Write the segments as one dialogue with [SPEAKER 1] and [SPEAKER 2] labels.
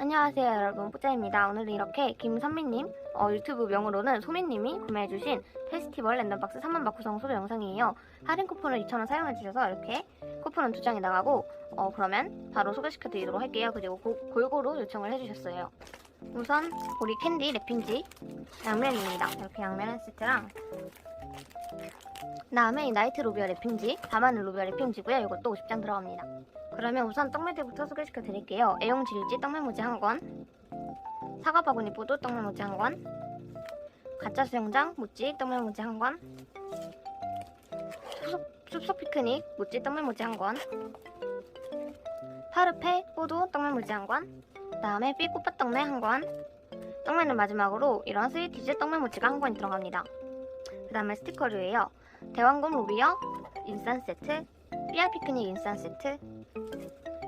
[SPEAKER 1] 안녕하세요 여러분. 뿌짜입니다. 오늘은 이렇게 김선미님 어, 유튜브 명으로는 소미님이 구매해주신 페스티벌 랜덤박스 3만박 구성 소개 영상이에요. 할인 쿠폰을 2,000원 사용해주셔서 이렇게 쿠폰은 두 장이 나가고 어, 그러면 바로 소개시켜드리도록 할게요. 그리고 고- 골고루 요청을 해주셨어요. 우선 우리 캔디 랩핑지 양면입니다. 이렇게 양면 한 세트랑 다음에 이 나이트 로비어 랩핑지 다마늘 로비어 랩핑지고요. 이것도 50장 들어갑니다 그러면 우선 떡메대부터 소개시켜 드릴게요. 애용 질지 떡메모지 한 권, 사과 바구니 뽀도 떡메모지 한 권, 가짜 수영장 모찌 떡메모지 한 권, 숲속, 피크닉 모찌 떡메모지 한 권, 파르페 뽀도 떡메모지 한 권, 그다음에 삐꼬빠 떡메 한 권, 떡메는 마지막으로 이런 스위티즈 떡메모지가 한 권이 들어갑니다. 그 다음에 스티커류예요. 대왕금 로비어 인산 세트, 삐아 피크닉 인산 세트,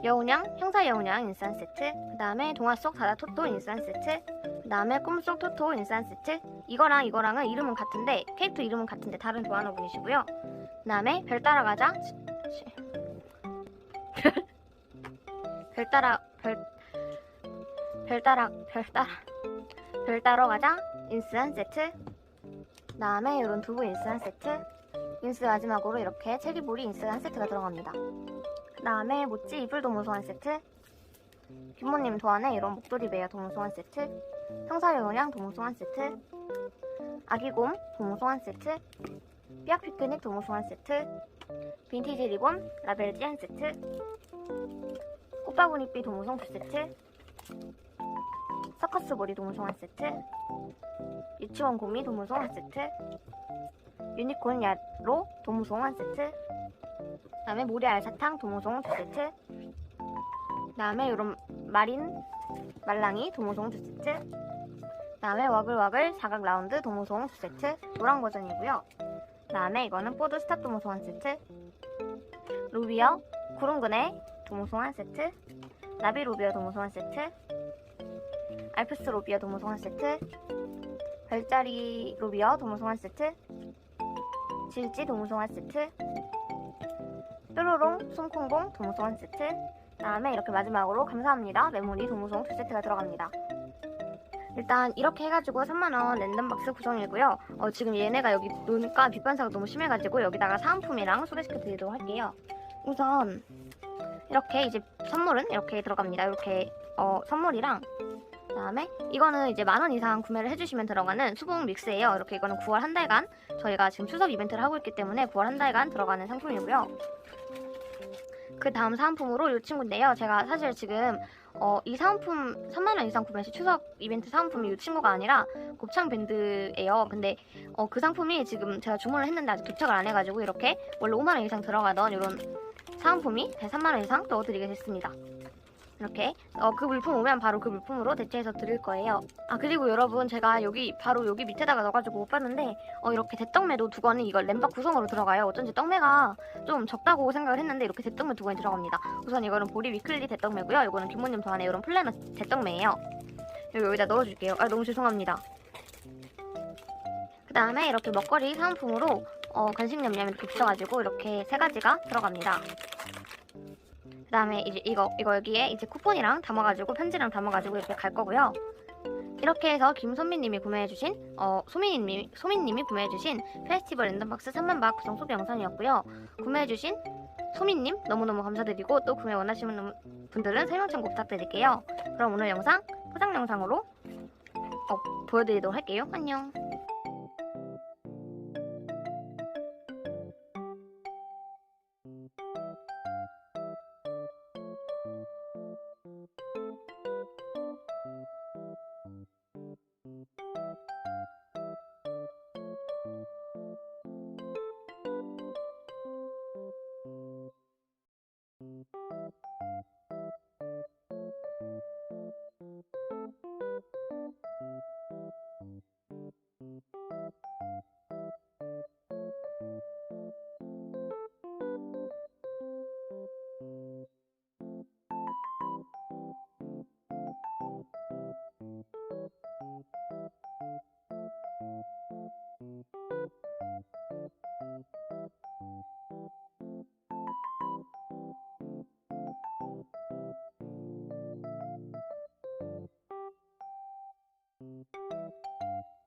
[SPEAKER 1] 여운양, 형사 여운양 인산 세트, 그 다음에 동화 속 다다 토토 인산 세트, 그 다음에 꿈속 토토 인산 세트, 이거랑 이거랑은 이름은 같은데, 캐릭터 이름은 같은데 다른 조합원분이시고요. 그 다음에 별 따라가자, 시- 별 따라, 별, 별 따라, 별 따라, 별 따러 가자, 인스한 세트, 그 다음에 이런 두부 인스한 세트, 인스 마지막으로 이렇게 체리볼이 인스한 세트가 들어갑니다. 그 다음에 모찌 이불 도무소 한 세트 김모님 도안에 이런 목도리 베어 도무소 한 세트 형사용량 도무소 한 세트 아기곰 도무소 한 세트 삐약 피크닉 도무소 한 세트 빈티지 리본 라벨지 한 세트 꽃바구니삐 도무송 두 세트 서커스 머리 도무송 한 세트 유치원 곰이 도무송 한 세트 유니콘 야로 도무송 한 세트 그다음에 모래 알사탕 도무송 두 세트 그다음에 요런 마린 말랑이 도무송 두 세트 그다음에 와글와글 사각 라운드 도무송 두 세트 노랑 버전이고요. 그다음에 이거는 포드 스탑 도무송 한 세트. 루비어 구름근에 도무송 한 세트. 나비 루비어 도무송 한 세트. 알프스 로비어 도무송 한 세트. 별자리 로비어 도무송 한 세트. 질지 도무송 한 세트 뾰로롱 솜콩봉 도무송 한 세트. 다음에 이렇게 마지막으로 감사합니다. 메모리 도무송 두 세트가 들어갑니다. 일단 이렇게 해가지고 3만원 랜덤박스 구성이고요. 어, 지금 얘네가 여기 노니까 빛 반사가 너무 심해가지고 여기다가 사은품이랑 소개시켜 드리도록 할게요. 우선 이렇게 이제 선물은 이렇게 들어갑니다. 이렇게 어, 선물이랑 그 다음에 이거는 이제 만 원 이상 구매를 해주시면 들어가는 수분 믹스예요. 이렇게 이거는 9월 한 달간 저희가 지금 추석 이벤트를 하고 있기 때문에 9월 한 달간 들어가는 상품이고요. 그 다음 사은품으로 이 친구인데요. 제가 사실 지금 어, 이 사은품 3만 원 이상 구매 시 추석 이벤트 사은품이 이 친구가 아니라 곱창 밴드예요. 근데 어, 그 상품이 지금 제가 주문을 했는데 아직 도착을 안 해가지고 이렇게 원래 5만 원 이상 들어가던 이런 사은품이 3만 원 이상 넣어드리게 됐습니다. 이렇게 어, 그 물품 오면 바로 그 물품으로 대체해서 드릴 거예요. 아 그리고 여러분 제가 여기 바로 여기 밑에다가 넣어가지고 못 봤는데 어, 이렇게 대떡매도 두 건이 이걸 램박 구성으로 들어가요. 어쩐지 떡매가 좀 적다고 생각을 했는데 이렇게 대떡매 두 건이 들어갑니다. 우선 이거는 보리 위클리 대떡매고요. 이거는 김모님 좋아하는 이런 플래너 대떡매예요. 여기 여기다 넣어줄게요. 아 너무 죄송합니다. 그 다음에 이렇게 먹거리 사은품으로 어, 간식 냠냠 이렇게 붙여가지고 이렇게 세 가지가 들어갑니다. 그 다음에 이제 이거 이거 여기에 이제 쿠폰이랑 담아가지고 편지랑 담아가지고 이렇게 갈 거고요. 이렇게 해서 김소민님이 구매해주신 어 소민님이 소민님이 구매해주신 페스티벌 랜덤박스 3만 박 구성 소개 영상이었고요. 구매해주신 소민님 너무너무 감사드리고 또 구매 원하시는 분들은 설명 참고 부탁드릴게요. 그럼 오늘 영상 포장 영상으로 어, 보여드리도록 할게요. 안녕. Thank you.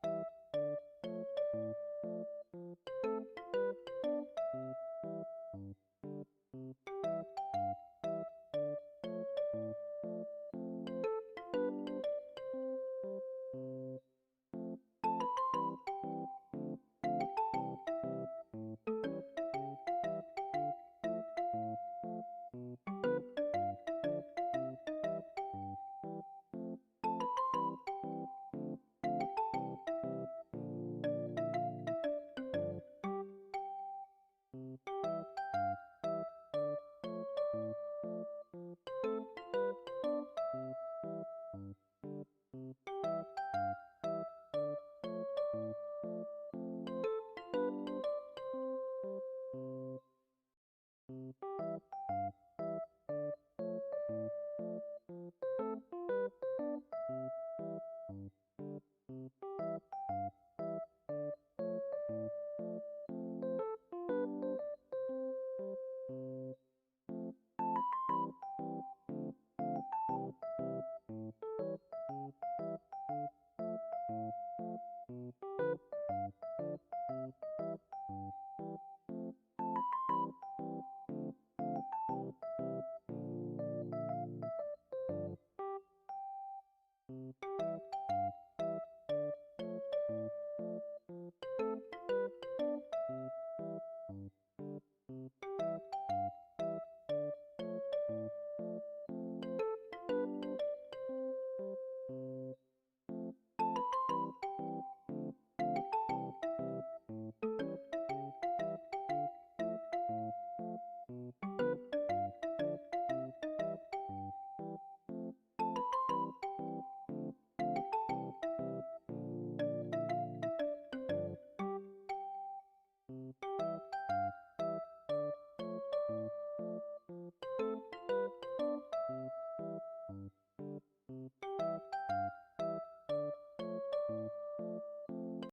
[SPEAKER 1] Thank you.